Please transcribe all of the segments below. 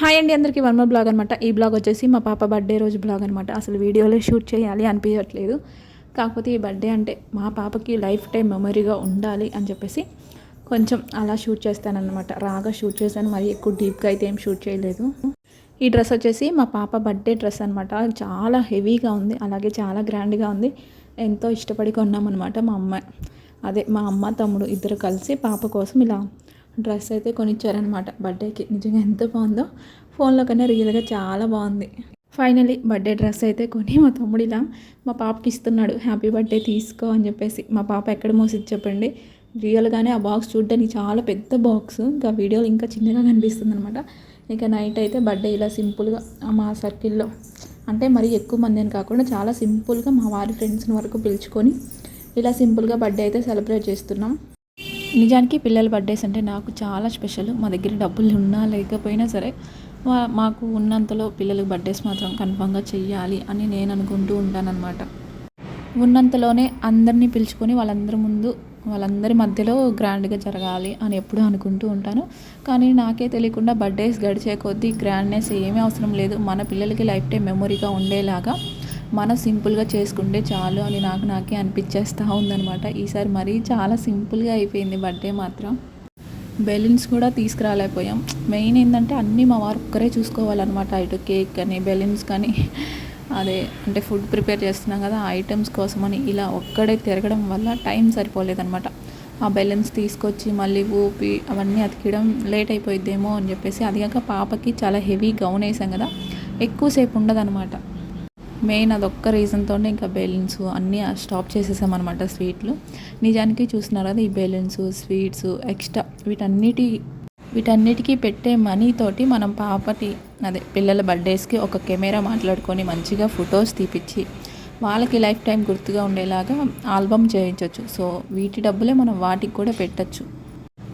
Hi అండి అందరికీ Varma blog అనమాట ఈ బ్లాగ్ వచ్చేసి మా పాప బర్త్డే రోజు బ్లాగ్ అనమాట అసలు వీడియోలో షూట్ చేయాలి అనిపించట్లేదు. కాకపోతే ఈ బర్త్డే అంటే మా పాపకి లైఫ్ టైం మెమరీగా ఉండాలి అని చెప్పేసి కొంచెం అలా షూట్ చేస్తానన్నమాట. రాగా షూట్ చేశాను మరి ఎక్కువ డీప్గా అయితే ఏం షూట్ చేయలేదు. ఈ డ్రెస్ వచ్చేసి మా పాప బర్త్డే డ్రెస్ అనమాట చాలా హెవీగా ఉంది అలాగే చాలా గ్రాండ్గా ఉంది. ఎంతో ఇష్టపడి కొన్నామన్నమాట మా అమ్మ. అదే మా అమ్మ తమ్ముడు ఇద్దరు కలిసి పాప కోసం ఇలా డ్రెస్ అయితే కొనిచ్చారనమాట బర్త్డేకి. నిజంగా ఎంత బాగుందో. ఫోన్లో కన్నా రియల్గా చాలా బాగుంది. ఫైనలీ బర్త్డే డ్రెస్ అయితే కొని మా తమ్ముడు ఇలా మా పాపకి ఇస్తున్నాడు. హ్యాపీ బర్త్డే తీసుకో అని చెప్పేసి. మా పాప ఎక్కడ మోసిద్ది చెప్పండి. రియల్గానే ఆ బాక్స్ చూడడానికి చాలా పెద్ద బాక్స్. ఇంకా వీడియోలు ఇంకా చిన్నగా కనిపిస్తుంది అనమాట ఇంకా నైట్ అయితే బర్త్డే ఇలా సింపుల్గా మా సర్కిల్లో. అంటే మరీ ఎక్కువ మంది అని కాకుండా చాలా సింపుల్గా మా వారి ఫ్రెండ్స్ని వరకు పిలుచుకొని ఇలా సింపుల్గా బర్త్డే అయితే సెలబ్రేట్ చేస్తున్నాం. నిజానికి పిల్లల బర్త్డేస్ అంటే నాకు చాలా స్పెషల్ మా దగ్గర డబ్బులు ఉన్నా లేకపోయినా సరే మాకు ఉన్నంతలో పిల్లలకు బర్త్డేస్ మాత్రం కన్ఫామ్గా చెయ్యాలి అని నేను అనుకుంటూ ఉంటానన్నమాట. ఉన్నంతలోనే అందరినీ పిలుచుకొని వాళ్ళందరి ముందు వాళ్ళందరి మధ్యలో గ్రాండ్గా జరగాలి అని ఎప్పుడూ అనుకుంటూ ఉంటాను. కానీ నాకే తెలియకుండా బర్త్డేస్ గడిచే కొద్దీ గ్రాండ్నెస్ ఏమీ అవసరం లేదు. మన పిల్లలకి లైఫ్ టైం మెమొరీగా ఉండేలాగా మన సింపుల్గా చేసుకుంటే చాలు అని నాకు నాకే అనిపించేస్తూ ఉందనమాట ఈసారి మరీ చాలా సింపుల్గా అయిపోయింది బర్త్డే మాత్రం. బెలూన్స్ కూడా తీసుకురాలేకపోయాం. మెయిన్ ఏంటంటే అన్నీ మా వారు ఒక్కరే చూసుకోవాలన్నమాట. ఇటు కేక్ కానీ బెలూన్స్ కానీ. అదే అంటే ఫుడ్ ప్రిపేర్ చేస్తున్నాం కదా ఐటమ్స్ కోసమని ఇలా ఒక్కడే తిరగడం వల్ల టైం సరిపోలేదన్నమాట. ఆ బెలూన్స్ తీసుకొచ్చి మళ్ళీ ఊపి అవన్నీ అతికియడం లేట్ అయిపోయిద్దేమో అని చెప్పేసి అది కాక పాపకి చాలా హెవీ గౌన్ వేసాం కదా. ఎక్కువసేపు ఉండదన్నమాట. మెయిన్ అదొక్క రీజన్తో ఇంకా బెలూన్స్ అన్నీ స్టాప్ చేసేసామన్నమాట స్వీట్లు. నిజానికి చూస్తున్నారు కదా ఈ బెలూన్స్ స్వీట్స్ ఎక్స్ట్రా వీటన్నిటి వీటన్నిటికీ పెట్టే మనీతోటి మనం పాపటి అదే పిల్లల బర్త్డేస్కి ఒక కెమెరా మాట్లాడుకొని మంచిగా ఫొటోస్ తీపిచ్చి వాళ్ళకి లైఫ్ టైం గుర్తుగా ఉండేలాగా ఆల్బమ్ చేయించవచ్చు సో వీటి డబ్బులే మనం వాటికి కూడా పెట్టచ్చు.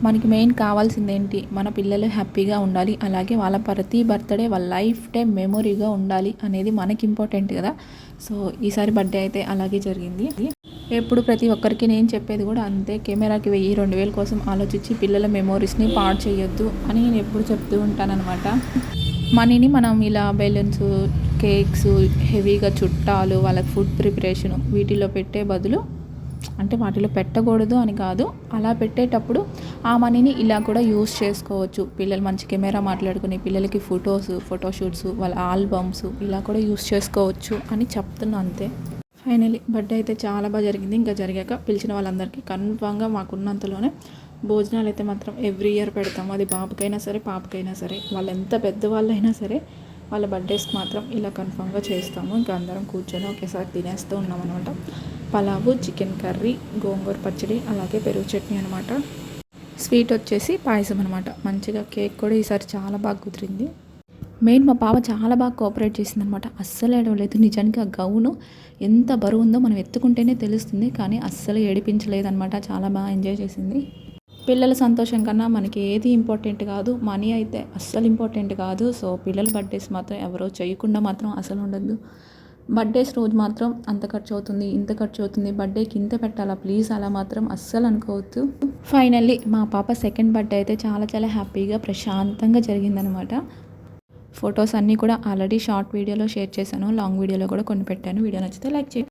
మనకి మెయిన్ కావాల్సింది ఏంటి మన పిల్లలు హ్యాపీగా ఉండాలి. అలాగే వాళ్ళ ప్రతి బర్త్డే వాళ్ళ లైఫ్ టైం మెమొరీగా ఉండాలి అనేది మనకి ఇంపార్టెంట్ కదా. సో ఈసారి బర్త్డే అయితే అలాగే జరిగింది. ఎప్పుడు ప్రతి ఒక్కరికి నేను చెప్పేది కూడా అంతే. కెమెరాకి వెయ్యి రెండు వేల కోసం ఆలోచించి పిల్లల మెమోరీస్ని పాడు చేయొద్దు అని నేను ఎప్పుడు చెప్తూ ఉంటానన్నమాట. మనీని మనం ఇలా బెలూన్స్ కేక్స్ హెవీగా చుట్టాలు వాళ్ళకి ఫుడ్ ప్రిపరేషన్ వీటిలో పెట్టే బదులు అంటే వాటిలో పెట్టకూడదు అని కాదు. అలా పెట్టేటప్పుడు ఆ మనీని ఇలా కూడా యూస్ చేసుకోవచ్చు. పిల్లలు మంచి కెమెరా మాట్లాడుకుని పిల్లలకి ఫొటోస్ ఫోటోషూట్స్ వాళ్ళ ఆల్బమ్స్ ఇలా కూడా యూస్ చేసుకోవచ్చు అని చెప్తున్నా అంతే. ఫైనలీ బర్త్డే అయితే చాలా బాగా జరిగింది. ఇంకా జరిగాక పిలిచిన వాళ్ళందరికీ కన్ఫామ్గా మాకున్నంతలోనే భోజనాలు అయితే మాత్రం ఎవ్రీ ఇయర్ పెడతాము. అది బాబుకైనా సరే పాపకైనా సరే వాళ్ళు ఎంత పెద్దవాళ్ళైనా సరే వాళ్ళ బర్త్డేస్కి మాత్రం ఇలా కన్ఫామ్గా చేస్తాము. ఇంకా అందరం కూర్చొని ఒకేసారి తినేస్తూ ఉన్నాం అనమాట పలావు చికెన్ కర్రీ గోంగూర పచ్చడి అలాగే పెరుగు చట్నీ అనమాట స్వీట్ వచ్చేసి పాయసం అనమాట మంచిగా కేక్ కూడా ఈసారి చాలా బాగా కుదిరింది. మెయిన్ మా పాప చాలా బాగా కోఆపరేట్ చేసింది అనమాట అస్సలు ఏడవలేదు. నిజానికి ఆ గౌను ఎంత బరువు ఉందో మనం ఎత్తుకుంటేనే తెలుస్తుంది. కానీ అస్సలు ఏడిపించలేదనమాట చాలా బాగా ఎంజాయ్ చేసింది. పిల్లల సంతోషం కన్నా మనకి ఏది ఇంపార్టెంట్ కాదు మనీ అయితే అస్సలు ఇంపార్టెంట్ కాదు. సో పిల్లల బర్త్డేస్ మాత్రం ఎవరో చేయకుండా మాత్రం అసలు ఉండద్దు. బర్త్డేస్ రోజు మాత్రం అంత ఖర్చు అవుతుంది ఇంత ఖర్చు అవుతుంది. బర్త్డేకి ఇంత పెట్టాలా? ప్లీజ్ అలా మాత్రం అస్సలు అనుకోవద్దు. ఫైనల్లీ మా పాప సెకండ్ బర్త్డే అయితే చాలా చాలా హ్యాపీగా ప్రశాంతంగా జరిగిందనమాట ఫొటోస్ అన్నీ కూడా ఆల్రెడీ షార్ట్ వీడియోలో షేర్ చేశాను. లాంగ్ వీడియోలో కూడా కొన్ని పెట్టాను వీడియో నచ్చితే లైక్ చేయండి.